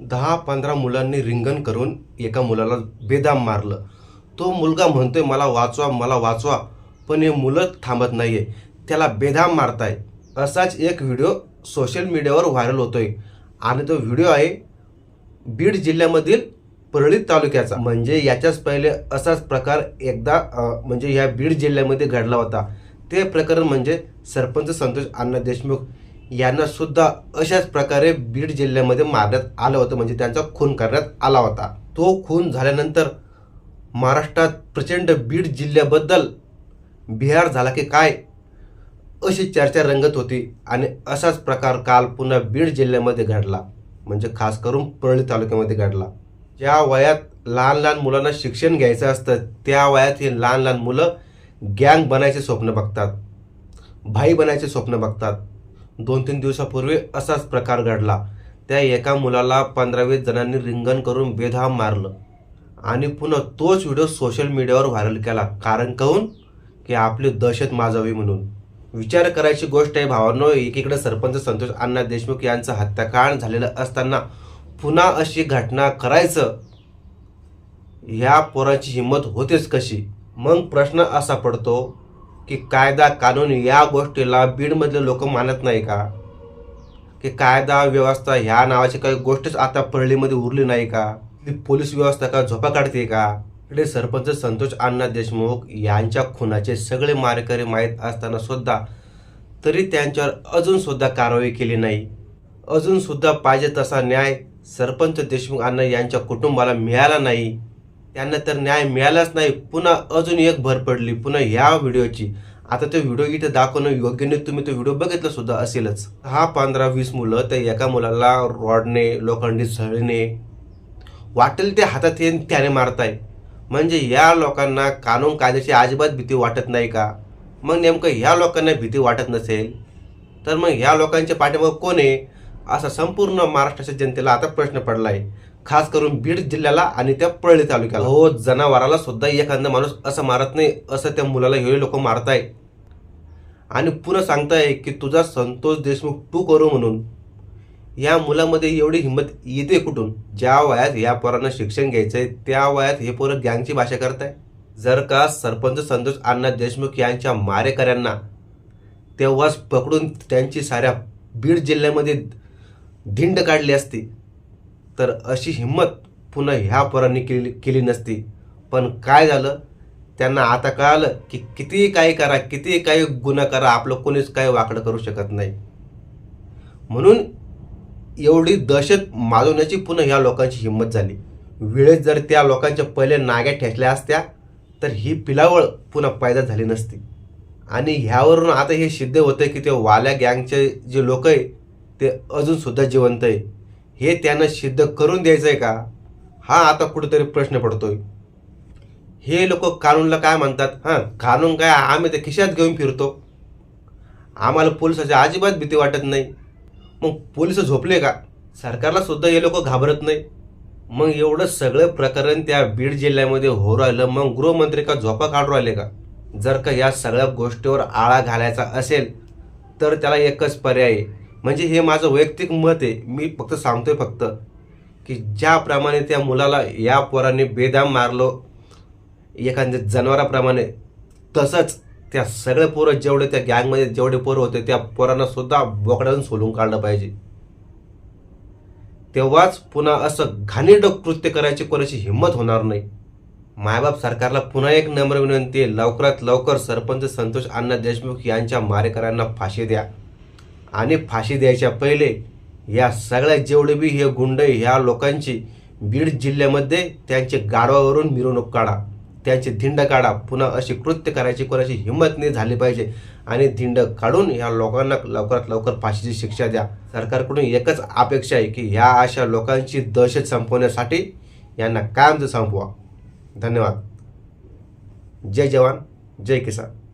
दहा पंधरा मुलांनी रिंगण करून एका मुलाला बेदाम मारलं. तो मुलगा म्हणतोय मला वाचवा मला वाचवा पण हे मुलं थांबत नाही आहे त्याला बेदाम मारताय. असाच एक व्हिडिओ सोशल मीडियावर व्हायरल होतोय. आणि तो व्हिडिओ आहे बीड जिल्ह्यामधील परळी तालुक्याचा. म्हणजे याच्याच पहिले असाच प्रकार एकदा म्हणजे या बीड जिल्ह्यामध्ये घडला होता. ते प्रकरण म्हणजे सरपंच संतोष अण्णा देशमुख यांना सुद्धा अशाच प्रकारे बीड जिल्ह्यामध्ये मारण्यात आलं होतं. म्हणजे त्यांचा खून करण्यात आला होता. तो खून झाल्यानंतर महाराष्ट्रात प्रचंड बीड जिल्ह्याबद्दल बिहार झाला की काय अशी चर्चा रंगत होती आणि असाच प्रकार काल पुन्हा बीड जिल्ह्यामध्ये घडला. म्हणजे खास करून परळी तालुक्यामध्ये घडला. ज्या वयात लहान लहान मुलांना शिक्षण घ्यायचं असतं त्या वयात हे लहान लहान मुलं गँग बनायचे स्वप्न बघतात. भाई बनायचे स्वप्न बघतात. दोन तीन दिवसापूर्वी असाच प्रकार घडला. त्या एका मुलाला पंधरावीस जणांनी रिंगण करून बेधाम मारलं. आणि पुन्हा तोच व्हिडिओ सोशल मीडियावर व्हायरल केला. कारण कहून? की आपली दहशत माजावी म्हणून. विचार करायची गोष्ट आहे भावांनो एकीकडे सरपंच संतोष अण्णा देशमुख यांचं हत्याकांड झालेलं असताना पुन्हा अशी घटना करायचं ह्या पोराची हिंमत होतेच कशी? मग प्रश्न असा पडतो की कायदा कानून या गोष्टीला बीडमधले लोक मानत नाही का? की कायदा व्यवस्था ह्या नावाची काही गोष्टच आता परळीमध्ये उरली नाही का? पोलीस व्यवस्था का झोपा काढते का? इकडे सरपंच संतोष अण्णा देशमुख यांच्या खुनाचे सगळे मारेकरी माहीत असताना सुद्धा तरी त्यांच्यावर अजून सुद्धा कारवाई केली नाही. अजून सुद्धा पाहिजे तसा न्याय सरपंच देशमुख अण्णा यांच्या कुटुंबाला मिळाला नाही. त्यांना तर न्याय मिळालाच नाही. पुन्हा अजून एक भर पडली पुन्हा ह्या व्हिडिओची. आता तो व्हिडिओ इथे दाखवणं योग्य नाही तुम्ही तो व्हिडिओ बघितला सुद्धा असेलच. हा पंधरा वीस मुलं त्या एका मुलाला रॉडने लोखंडी झळणे वाटेल ते हातात येऊन त्याने मारताय. म्हणजे या लोकांना कानून कायद्याची अजिबात भीती वाटत नाही का? मग नेमकं ह्या लोकांना भीती वाटत नसेल? तर मग ह्या लोकांच्या पाठीमागं कोण आहे? असा संपूर्ण महाराष्ट्राच्या जनतेला आता प्रश्न पडला आहे खास करून बीड जिल्ह्याला आणि त्या पळली तालुक्याला. हो जनावराला सुद्धा एखादा माणूस असं मारत नाही असं त्या मुलाला हे लोक मारताय. आणि पुन्हा सांगताय की तुझा संतोष देशमुख तू करू म्हणून. या मुलामध्ये एवढी हिंमत येते कुठून? ज्या वयात या पोरांना शिक्षण घ्यायचंय त्या वयात हे पोरं गँगची भाषा करताय. जर का सरपंच संतोष अण्णा देशमुख यांच्या मारेकऱ्यांना तेव्हाच पकडून त्यांची साऱ्या बीड जिल्ह्यामध्ये धिंड काढली असती तर अशी हिंमत पुन्हा ह्या पोरांनी केली केली नसती. पण काय झालं? त्यांना आता कळालं की कितीही काही करा कितीही काही गुन्हा करा आपलं कोणीच काही वाकडं करू शकत नाही. म्हणून एवढी दहशत माजवण्याची पुन्हा ह्या लोकांची हिंमत झाली. वेळेत जर त्या लोकांच्या पहिले नाग्या ठेचल्या असत्या तर ही पिलावळ पुन्हा पैदा झाली नसती. आणि ह्यावरून आता हे सिद्ध होतं की ते वाल्या गँगचे जे लोक आहे ते अजूनसुद्धा जिवंत आहे. हे त्यांना सिद्ध करून द्यायचं आहे का? हा आता कुठेतरी प्रश्न पडतोय. हे लोक कानूनला काय म्हणतात? हां कानून काय आम्ही ते खिशात घेऊन फिरतो. आम्हाला पोलिसाची अजिबात भीती वाटत नाही. मग पोलीस झोपले का? सरकारला सुद्धा हे लोक घाबरत नाही. मग एवढं सगळं प्रकरण त्या बीड जिल्ह्यामध्ये हो राहिलं मग गृहमंत्री का झोपा काढू राहिले का? जर का या सगळ्या गोष्टीवर आळा घालायचा असेल तर त्याला एकच पर्याय आहे. म्हणजे हे माझं वैयक्तिक मत आहे. मी फक्त सांगतोय फक्त की ज्याप्रमाणे त्या मुलाला या पोराने बेदाम मारलो एखाद्या जनावराप्रमाणे तसंच त्या सगळे पोरं जेवढे त्या गँगमध्ये जेवढे पोरं होते त्या पोरांना सुद्धा बोकड्यातून सोलून काढलं पाहिजे. तेव्हाच पुन्हा असं घाणेरडं कृत्य करायची कोणाची हिंमत होणार नाही. मायबाप सरकारला पुन्हा एक नम्र विनंती आहे. लवकरात लवकर सरपंच संतोष अण्णा देशमुख यांच्या मारेकऱ्यांना फाशी द्या. आणि फाशी द्यायच्या पहिले या सगळ्या जेवढे बी हे गुंड ह्या लोकांची बीड जिल्ह्यामध्ये त्यांचे गाडवावरून मिरवणूक काढा. त्यांची धिंड काढा. पुन्हा अशी कृत्य करायची कोणाची हिंमत नाही झाली पाहिजे. आणि धिंड काढून ह्या लोकांना लवकरात लवकर फाशीची शिक्षा द्या. सरकारकडून एकच अपेक्षा आहे की ह्या अशा लोकांची दहशत संपवण्यासाठी यांना कायमचं संपवा. धन्यवाद. जय जवान जय किसान.